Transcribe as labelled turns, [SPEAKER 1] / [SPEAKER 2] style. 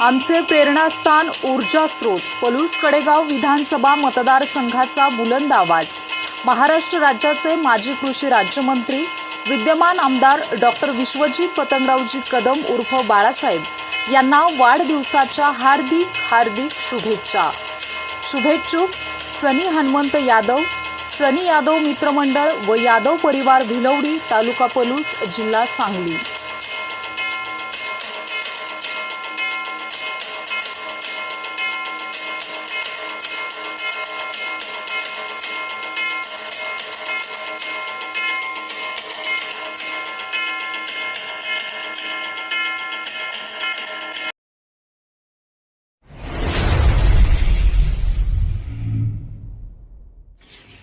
[SPEAKER 1] आमचे प्रेरणास्थान ऊर्जा स्रोत पलूस कडेगाव विधानसभा मतदारसंघाचा बुलंद आवाज. महाराष्ट्र राज्याचे माजी कृषी राज्यमंत्री विद्यमान आमदार डॉक्टर विश्वजित पतंगरावजी कदम उर्फ बाळासाहेब यांना वाढदिवसाच्या हार्दिक हार्दिक शुभेच्छा. शुभेच्छुक सनी हनुमंत यादव सनी यादव मित्रमंडळ व यादव परिवार भिलवडी तालुका पलूस जिल्हा सांगली.